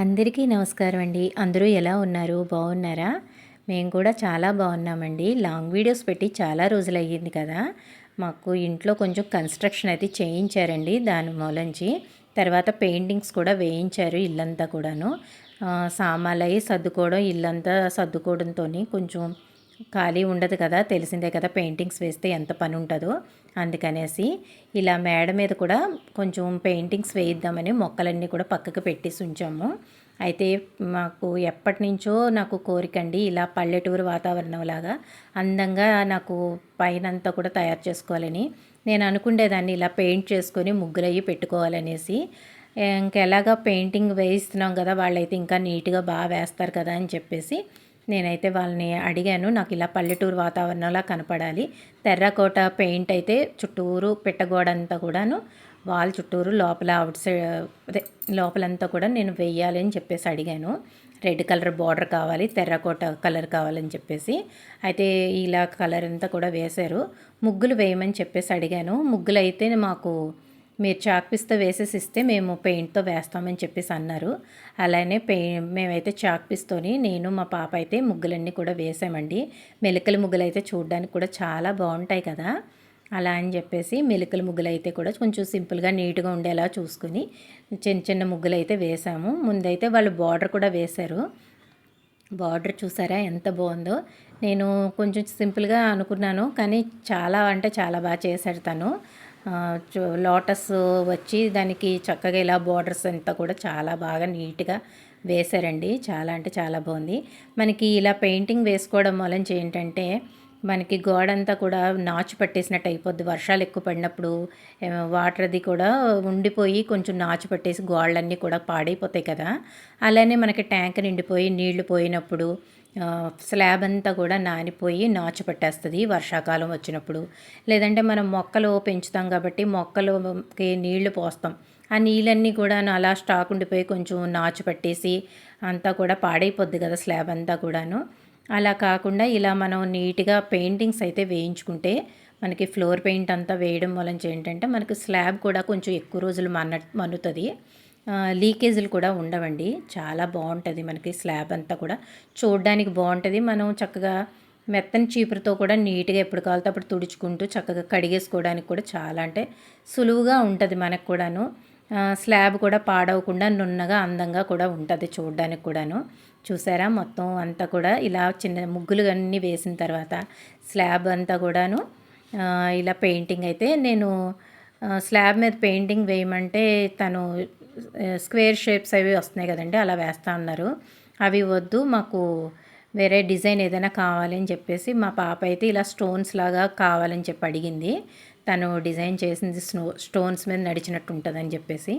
అందరికీ నమస్కారం అండి. అందరూ ఎలా ఉన్నారు? బాగున్నారా? మేము కూడా చాలా బాగున్నామండి. లాంగ్ వీడియోస్ పెట్టి చాలా రోజులు అయ్యింది కదా. మాకు ఇంట్లో కొంచెం కన్స్ట్రక్షన్ అయితే చేయించారండి దాని మూలంచి. తర్వాత పెయింటింగ్స్ కూడా వేయించారు ఇల్లంతా కూడాను. ఆ, సామాన్లు సర్దుకోవడం ఇల్లంతా సర్దుకోవడంతో కొంచెం ఖాళీ ఉండదు కదా తెలిసిందే కదా పెయింటింగ్స్ వేస్తే ఎంత పని ఉంటుందో అందుకనేసి ఇలా మేడ మీద కూడా కొంచెం పెయింటింగ్స్ వేయిద్దామని మొక్కలన్నీ కూడా పక్కకు పెట్టేసి ఉంచాము. అయితే మాకు ఎప్పటి నుంచో నాకు కోరికండి ఇలా పల్లెటూరు వాతావరణం లాగా అందంగా నాకు పైనంతా కూడా తయారు చేసుకోవాలని. నేను అనుకునేదాన్ని ఇలా పెయింట్ చేసుకొని ముగ్గులయ్యి పెట్టుకోవాలనేసి. ఇంకెలాగా పెయింటింగ్ వేయిస్తున్నాం కదా వాళ్ళైతే ఇంకా నీట్గా బాగా వేస్తారు కదా అని చెప్పేసి నేనైతే వాళ్ళని అడిగాను నాకు ఇలా పల్లెటూరు వాతావరణంలా కనపడాలి. తెర్రకోట పెయింట్ అయితే చుట్టూరు పెట్టగోడ అంతా కూడాను వాల్ చుట్టూరు లోపల అవుట్ సైడ్ అదే లోపలంతా కూడా నేను వెయ్యాలి అని చెప్పేసి అడిగాను. రెడ్ కలర్ బార్డర్ కావాలి తెర్రకోట కలర్ కావాలని చెప్పేసి. అయితే ఇలా కలర్ అంతా కూడా వేశారు. ముగ్గులు వేయమని చెప్పేసి అడిగాను. ముగ్గులు అయితే మాకు మీరు చాక్పీస్తో వేసేసి ఇస్తే మేము పెయింట్తో వేస్తామని చెప్పేసి అన్నారు. అలానే పెయి మేమైతే చాక్పీస్తోని నేను మా పాప అయితే ముగ్గులన్నీ కూడా వేసామండి. మెలికల ముగ్గులు అయితే చూడడానికి కూడా చాలా బాగుంటాయి కదా. అలా అని చెప్పేసి మెలికల ముగ్గులు అయితే కూడా కొంచెం సింపుల్గా నీట్గా ఉండేలా చూసుకుని చిన్న చిన్న ముగ్గులు అయితే వేసాము. ముందైతే వాళ్ళు బార్డర్ కూడా వేశారు. బార్డర్ చూసారా ఎంత బాగుందో. నేను కొంచెం సింపుల్గా అనుకున్నాను కానీ చాలా అంటే చాలా బాగా చేశాడు తను. లోటస్ వచ్చి దానికి చక్కగా ఇలా బార్డర్స్ అంతా కూడా చాలా బాగా నీట్గా వేశారండి. చాలా అంటే చాలా బాగుంది. మనకి ఇలా పెయింటింగ్ వేసుకోవడం వలన ఏంటంటే మనకి గోడ అంతా కూడా నాచు పట్టేసినట్టు అయిపోద్ది. వర్షాలు ఎక్కువ పడినప్పుడు వాటర్ అది కూడా ఉండిపోయి కొంచెం నాచు పట్టేసి గోడలన్నీ కూడా పాడైపోతాయి కదా. అలానే మనకి ట్యాంక్ నిండిపోయి నీళ్ళు పోయినప్పుడు స్లాబ్ అంతా కూడా నానిపోయి నాచు పట్టేస్తుంది వర్షాకాలం వచ్చినప్పుడు. లేదంటే మనం మొక్కలు పెంచుతాం కాబట్టి మొక్కలకి నీళ్ళు పోస్తాం. ఆ నీళ్ళన్నీ కూడా అలా స్టాక్ ఉండిపోయి కొంచెం నాచు పట్టేసి అంతా కూడా పాడైపోద్ది కదా స్లాబ్ అంతా కూడాను. అలా కాకుండా ఇలా మనం నీట్గా పెయింటింగ్స్ అయితే వేయించుకుంటే మనకి ఫ్లోర్ పెయింట్ అంతా వేయడం వలన ఏంటంటే మనకి స్లాబ్ కూడా కొంచెం ఎక్కువ రోజులు మన్న మన్నుతుంది. లీకేజీలు కూడా ఉండవండి. చాలా బాగుంటుంది మనకి స్లాబ్ అంతా కూడా. చూడడానికి బాగుంటుంది. మనం చక్కగా మెత్తని చీపురుతో కూడా నీట్గా ఎప్పుడు కావాలితే అప్పుడు తుడుచుకుంటూ చక్కగా కడిగేసుకోవడానికి కూడా చాలా అంటే సులువుగా ఉంటుంది మనకు కూడాను. స్లాబ్ కూడా పాడవకుండా నున్నగా అందంగా కూడా ఉంటుంది చూడడానికి కూడాను. చూసారా? మొత్తం అంతా కూడా ఇలా చిన్న ముగ్గులు అన్నీ వేసిన తర్వాత స్లాబ్ అంతా కూడాను ఇలా పెయింటింగ్ అయితే నేను స్లాబ్ మీద పెయింటింగ్ వేయమంటే తను స్క్వేర్ షేప్స్ అవి వస్తున్నాయి కదండి అలా వేస్తా ఉన్నారు అవి వద్దు మాకు వేరే డిజైన్ ఏదైనా కావాలని చెప్పేసి మా పాప అయితే ఇలా స్టోన్స్ లాగా కావాలని చెప్పి అడిగింది. తను డిజైన్ చేసింది స్నో స్టోన్స్ మీద నడిచినట్టు ఉంటుందని చెప్పేసి.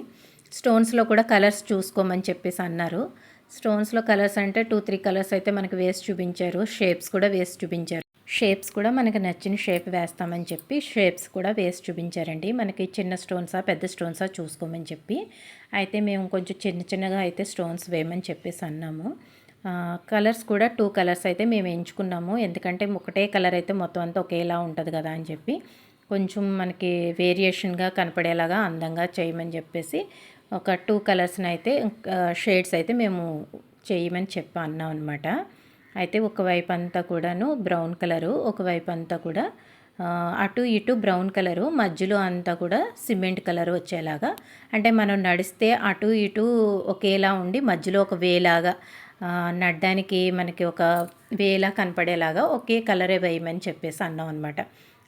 స్టోన్స్లో కూడా కలర్స్ చూసుకోమని చెప్పేసి అన్నారు. స్టోన్స్లో కలర్స్ అంటే టూ త్రీ కలర్స్ అయితే మనకి వేసి చూపించారు షేప్స్ కూడా వేసి చూపించారు. షేప్స్ కూడా మనకి నచ్చిన షేప్ వేస్తామని చెప్పి షేప్స్ కూడా వేసి చూపించారండి. మనకి చిన్న స్టోన్సా పెద్ద స్టోన్సా చూసుకోమని చెప్పి. అయితే మేము కొంచెం చిన్న చిన్నగా అయితే స్టోన్స్ వేయమని చెప్పేసి అన్నాము. కలర్స్ కూడా టూ కలర్స్ అయితే మేము ఎంచుకున్నాము. ఎందుకంటే ఒకటే కలర్ అయితే మొత్తం అంతా ఒకేలా ఉంటుంది కదా అని చెప్పి. కొంచెం మనకి వేరియేషన్గా కనపడేలాగా అందంగా చేయమని చెప్పేసి ఒక టూ కలర్స్ని అయితే షేడ్స్ అయితే మేము చేయమని చెప్పి అన్నాం అనమాట అయితే ఒకవైపు అంతా కూడాను బ్రౌన్ కలరు ఒకవైపు అంతా కూడా అటు ఇటు బ్రౌన్ కలరు మధ్యలో అంతా కూడా సిమెంట్ కలర్ వచ్చేలాగా. అంటే మనం నడిస్తే అటు ఇటు ఒకేలా ఉండి మధ్యలో ఒక వేలాగా నడ్డానికి మనకి ఒక వేలా కనపడేలాగా ఒకే కలరే వేయమని చెప్పేసి అన్నాం అనమాట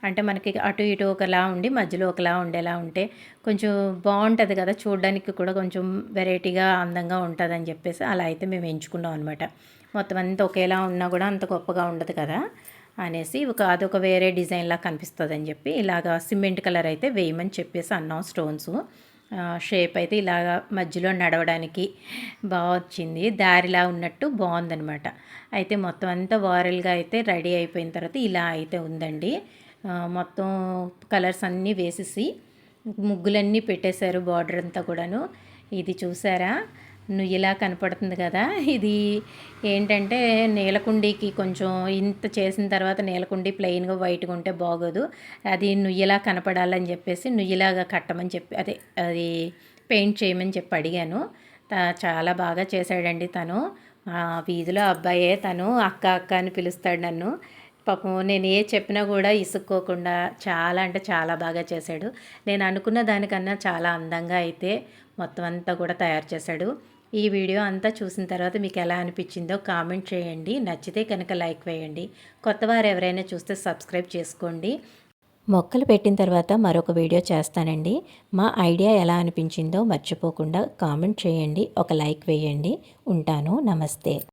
అంటే మనకి అటు ఇటు ఒకలా ఉండి మధ్యలో ఒకలా ఉండేలా ఉంటే కొంచెం బాగుంటుంది కదా చూడడానికి కూడా కొంచెం వెరైటీగా అందంగా ఉంటుందని చెప్పేసి అలా అయితే మేము ఎంచుకున్నాం అనమాట మొత్తం అంతా ఒకేలా ఉన్నా కూడా అంత గొప్పగా ఉండదు కదా అనేసి ఒక అదొక వేరే డిజైన్లా కనిపిస్తుంది అని చెప్పి ఇలాగ సిమెంట్ కలర్ అయితే వేయమని చెప్పేసి అన్నాం స్టోన్స్. షేప్ అయితే ఇలాగ మధ్యలో నడవడానికి బాగా వచ్చింది. దారిలా ఉన్నట్టు బాగుందనమాట అయితే మొత్తం అంతా వారల్గా అయితే రెడీ అయిపోయిన తర్వాత ఇలా అయితే ఉందండి. మొత్తం కలర్స్ అన్నీ వేసేసి ముగ్గులన్నీ పెట్టేశారు బార్డర్ అంతా కూడాను. ఇది చూసారా? నుయ్యిలా కనపడుతుంది కదా. ఇది ఏంటంటే నీలకుండీకి కొంచెం ఇంత చేసిన తర్వాత నీలకుండి ప్లెయిన్గా వైట్గా ఉంటే బాగోదు. అది నుయ్యిలా కనపడాలని చెప్పేసి నుయ్యిలాగా కట్టమని చెప్పి అదే అది పెయింట్ చేయమని చెప్పి అడిగాను. త- చాలా బాగా చేశాడండి తను. ఆ వీధిలో అబ్బాయే తను అక్క అక్క అని పిలుస్తాడు నన్ను. పాపం నేను ఏ చెప్పినా కూడా ఇసుక్కోకుండా చాలా అంటే చాలా బాగా చేశాడు. నేను అనుకున్న దానికన్నా చాలా అందంగా అయితే మొత్తం అంతా కూడా తయారు చేశాడు. ఈ వీడియో అంతా చూసిన తర్వాత మీకు ఎలా అనిపించిందో కామెంట్ చేయండి. నచ్చితే కనుక లైక్ వేయండి. కొత్తవారు ఎవరైనా చూస్తే సబ్స్క్రైబ్ చేసుకోండి. మొక్కలు పెట్టిన తర్వాత మరొక వీడియో చేస్తానండి. మా ఐడియా ఎలా అనిపించిందో మర్చిపోకుండా కామెంట్ చేయండి. ఒక లైక్ వేయండి. ఉంటాను. నమస్తే.